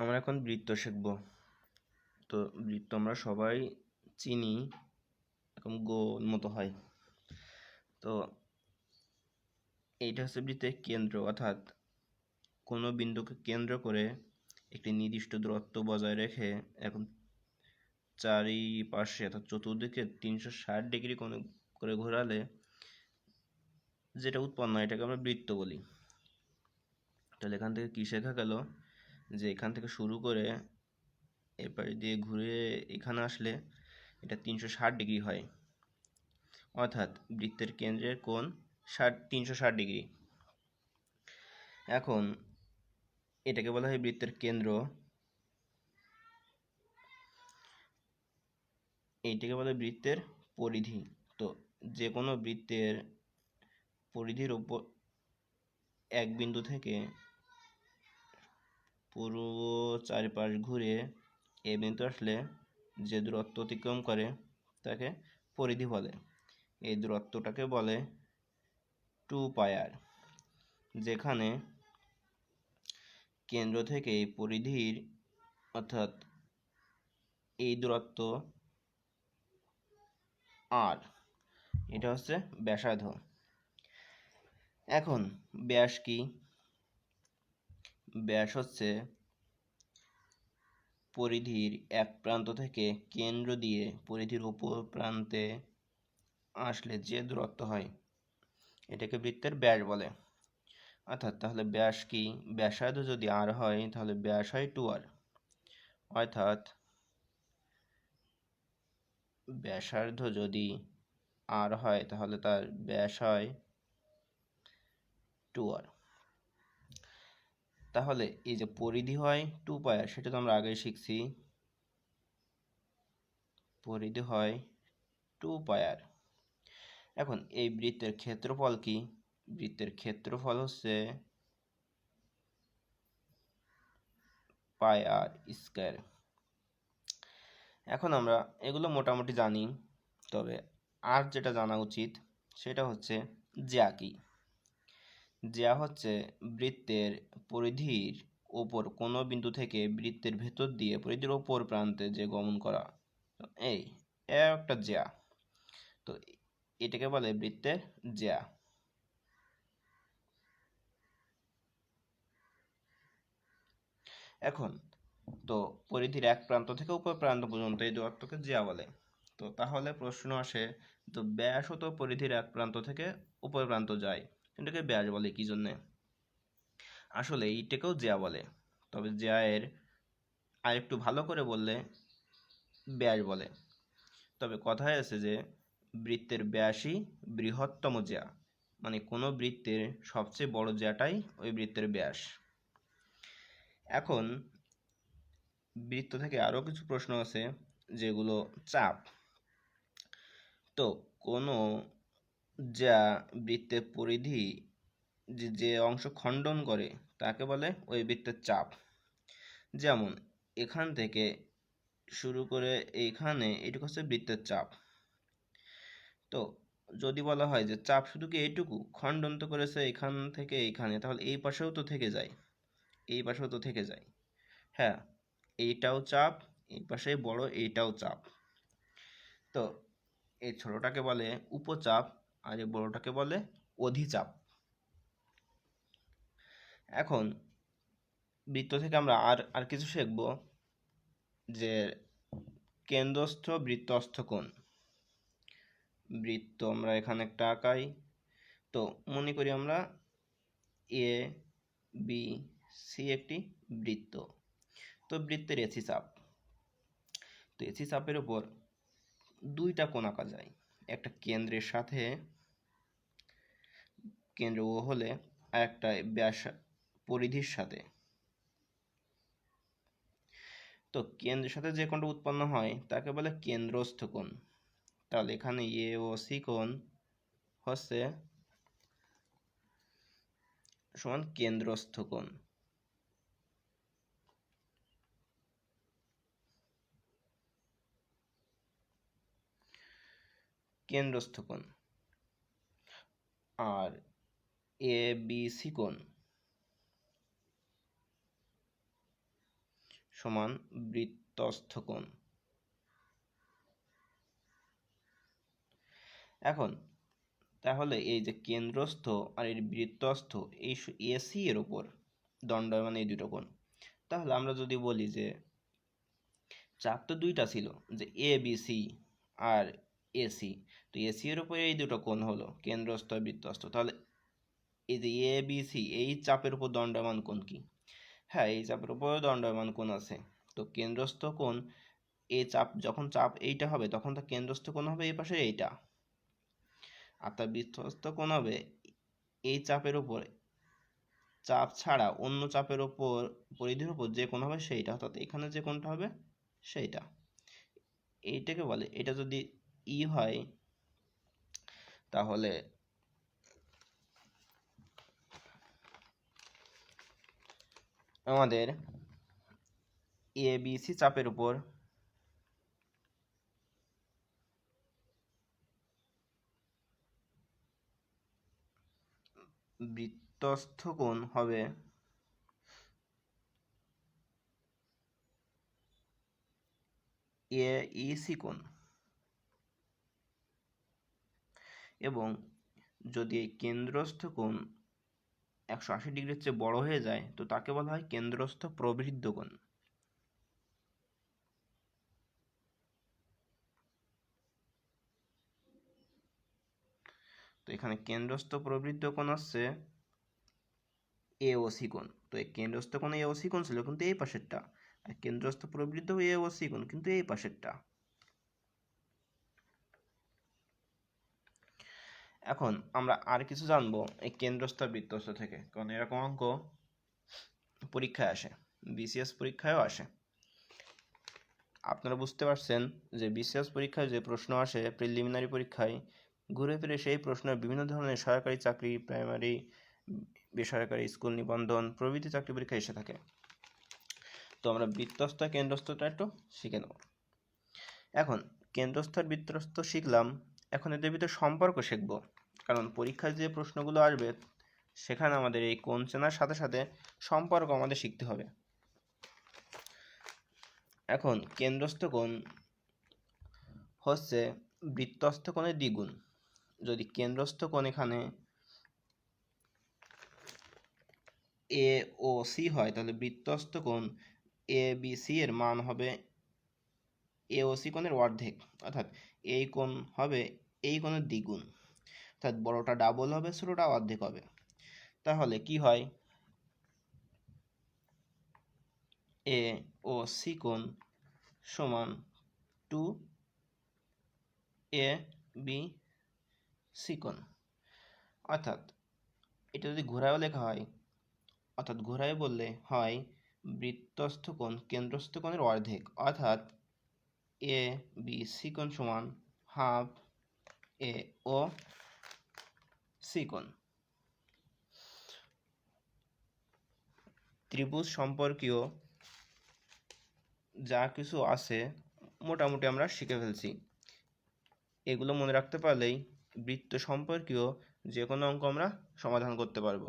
আমরা এখন বৃত্ত শিখব। তো বৃত্ত আমরা সবাই চিনি, এরকম গোল মতো হয়। তো এইটা হচ্ছে বৃত্তের কেন্দ্র, অর্থাৎ কোনো বিন্দুকে কেন্দ্র করে একটি নির্দিষ্ট দূরত্ব বজায় রেখে এখন চারিপাশে, অর্থাৎ চতুর্দিকে তিনশো ষাট ডিগ্রি কোণে করে ঘোরালে যেটা উৎপন্ন হয় এটাকে আমরা বৃত্ত বলি। তাহলে এখান থেকে কী শেখা গেল? যে এখান থেকে শুরু করে এপারে দিয়ে ঘুরে এখানে আসলে এটা তিনশো ষাট ডিগ্রি হয়। অর্থাৎ বৃত্তের কেন্দ্রের কোণ ষাট, তিনশো ষাট ডিগ্রি। এখন এটাকে বলা হয় বৃত্তের কেন্দ্র। এইটাকে বলে বৃত্তের পরিধি। তো যে কোনো বৃত্তের পরিধির ওপর এক বিন্দু থেকে পুরো চারিপাশ ঘুরে এ বিন্দু আসলে যে দূরত্ব অতিক্রম করে তাকে পরিধি বলে। এই দূরত্বটাকে বলে টু পায়ার যেখানে কেন্দ্র থেকে পরিধির, অর্থাৎ এই দূরত্ব আর, এটা হচ্ছে ব্যাসার্ধ। এখন ব্যাস কি? ব্যাস হচ্ছে পরিধির এক প্রান্ত থেকে কেন্দ্র দিয়ে পরিধির উপর প্রান্তে আসলে যে দূরত্ব হয়, এটাকে বৃত্তের ব্যাস বলে। অর্থাৎ তাহলে ব্যাস কি? ব্যাসার্ধ যদি আর হয়, তাহলে ব্যাস হয় টু আর অর্থাৎ ব্যাসার্ধ যদি আর হয়, তাহলে তার ব্যাস হয় টু আর তাহলে এই যে পরিধি হয় টু পায়ার সেটা তো আমরা আগেই শিখছি। পরিধি হয় টু পায়ার এখন এই বৃত্তের ক্ষেত্রফল কি? বৃত্তের ক্ষেত্রফল হচ্ছে পাই আর স্কোয়ার এখন আমরা এগুলো মোটামুটি জানি, তবে আর যেটা জানা উচিত, সেটা হচ্ছে জ্যা জ্যা হচ্ছে বৃত্তের পরিধির ওপর, কোনো বিন্দু থেকে বৃত্তের ভেতর দিয়ে পরিধির ওপর প্রান্তে যে গমন করা। এই একটা জ্যা তো এটাকে বলে বৃত্তের জ্যা এখন, তো পরিধির এক প্রান্ত থেকে উপর প্রান্ত পর্যন্ত এই দূরত্বকে জ্যা বলে। তো তাহলে প্রশ্ন আসে, তো ব্যাস তো পরিধির এক প্রান্ত থেকে উপর প্রান্ত যায়। এটাকে ব্যাস বলে, কি জন্যে? আসলে এইটাকেও জ্যা বলে, তবে জ্যায়ের আর একটু ভালো করে বললে ব্যাস বলে। তবে কথায় আছে যে, বৃত্তের ব্যাসই বৃহত্তম জ্যা মানে কোনো বৃত্তের সবচেয়ে বড় জ্যাটাই ওই বৃত্তের ব্যাস এখন বৃত্ত থেকে আরও কিছু প্রশ্ন আছে, যেগুলো চাপ। তো কোনো যা বৃত্তের পরিধি যে অংশ খণ্ডন করে, তাকে বলে ওই বৃত্তের চাপ। যেমন, এখান থেকে শুরু করে এইখানে এটুকু হচ্ছে বৃত্তের চাপ। তো, যদি বলা হয় যে চাপ শুধু কি এইটুকু? খণ্ডন তো করেছে এখান থেকে এইখানে, তাহলে এই পাশেও তো থেকে যায়। এই পাশেও তো থেকে যায়। হ্যাঁ এইটাও চাপ, এই পাশে বড় এইটাও চাপ। তো, এই ছোটটাকে বলে উপচাপ। আর এই বড়টাকে বলে অধিচাপ। এখন বৃত্ত থেকে আমরা আর আর কিছু শিখব যে কেন্দ্রস্থ বৃত্তস্থ কোণ। বৃত্ত আমরা এখানে একটা আঁকাই। তো মনে করি আমরা এ বি সি একটি বৃত্ত। তো বৃত্তের এসি চাপ। তো এসি চাপের উপর দুইটা কোণ আঁকা যায়। একটা কেন্দ্রের সাথে কেন্দ্র ও হলে একটা ব্যাস পরিধির সাথে। তো কেন্দ্রের সাথে যে কোণটা উৎপন্ন হয়, তাকে বলে কেন্দ্রস্থ কোণ। তাহলে এখানে এ ও সি কোণ হচ্ছে সমান কেন্দ্রস্থ কোণ। কেন্দ্রস্থ কোণ। আর এ, বি, সি কোণ সমান বৃত্তস্থ কোণ। এখন, তাহলে এই যে কেন্দ্রস্থ আর এর বৃত্তস্থ, এই এসি এর উপর দণ্ডায়মান এই দুটো কোণ। তাহলে আমরা যদি বলি যে চাপ তো দুইটা ছিল, যে এ, বি, সি আর এসি তো এসি এর উপরে এই দুটো কোণ হলো, কেন্দ্রস্থ বৃত্তস্থ তাহলে এই যে এ বি সি এই চাপের উপর দণ্ডমান কোণ কি? হ্যাঁ এই চাপের উপরে দণ্ডমান কোণ আছে। তো কেন্দ্রস্থ কোণ এই চাপ যখন চাপ এইটা হবে, তখন তো কেন্দ্রস্থ কোণ হবে এই পাশে এইটা। আর তার বৃত্তস্থ কোণ হবে এই চাপের উপর। চাপ ছাড়া অন্য চাপের উপর, পরিধির উপর যে কোণ হবে সেইটা। অর্থাৎ এখানে যে কোণটা হবে সেইটা। এইটাকে বলে, এটা যদি ই হয় তাহলে আমাদের এ বি সি চাপের উপর বৃত্তস্থ কোণ হবে এ ইসি কোণ। এবং যদি এই কেন্দ্রস্থ কোণ একশো আশি ডিগ্রির চেয়ে বড় হয়ে যায়, তো তাকে বলা হয় কেন্দ্রস্থ প্রবৃদ্ধ কোণ। তো এখানে কেন্দ্রস্থ প্রবৃদ্ধ কোণ হচ্ছে এ ও সি কোণ। তো এই কেন্দ্রস্থ কোণ এ ও সি কোণ ছিল, কিন্তু এই পাশেরটা। আর কেন্দ্রস্থ প্রবৃদ্ধ এ ও সি কোণ, কিন্তু এই পাশেরটা। এখন আমরা আর কিছু জানব এই কেন্দ্রস্থ বৃত্তস্থ থেকে। কারণ এরকম অঙ্ক পরীক্ষায় আসে বিসিএস পরীক্ষায়ও আসে। আপনারা বুঝতে পারছেন যে বিসিএস পরীক্ষায় যে প্রশ্ন আসে প্রিলিমিনারি পরীক্ষায় ঘুরে ফিরে সেই প্রশ্নের বিভিন্ন ধরনের সরকারি চাকরি প্রাইমারি বেসরকারি স্কুল নিবন্ধন প্রভৃতি চাকরি পরীক্ষা এসে থাকে। তো আমরা বৃত্তস্থ কেন্দ্রস্থটা একটু শিখে নেব। এখন কেন্দ্রস্থ বৃত্তস্থ শিখলাম এখন এদের ভিতরে সম্পর্ক শিখব। কারণ পরীক্ষায় যে প্রশ্নগুলো আসবে, সেখানে আমাদের এই কোণ চেনার সাথে সাথে সম্পর্ক আমাদের শিখতে হবে। এখন কেন্দ্রস্থ কোণ হচ্ছে বৃত্তস্থ কোণের দ্বিগুণ। যদি কেন্দ্রস্থ কোণ এখানে এ ও সি হয়, তাহলে বৃত্তস্থ কোণ এ, বি, সি এর মান হবে এ ও সি কোণের অর্ধেক। অর্থাৎ এই কোণ হবে এই কোণের দ্বিগুণ। অর্থাৎ বড়টা ডাবল হবে, ছোটটা অর্ধেক হবে। তাহলে কি হয়? এ ও সি কোণ সমান টু এ বি সি কোণ। অর্থাৎ এটা যদি ঘোরায়ও লেখা হয়, অর্থাৎ ঘোরায় বললে হয় বৃত্তস্থ কোণ, কেন্দ্রস্থ কোণের অর্ধেক। অর্থাৎ এ বি সি কোণ সমান হাফ এ ও সি কোণ ত্রিভুজ সম্পর্কীয় যা কিছু আছে, মোটামুটি আমরা শিখে ফেলছি। এগুলো মনে রাখতে পারলেই বৃত্ত সম্পর্কীয় যে কোনো অঙ্ক আমরা সমাধান করতে পারব।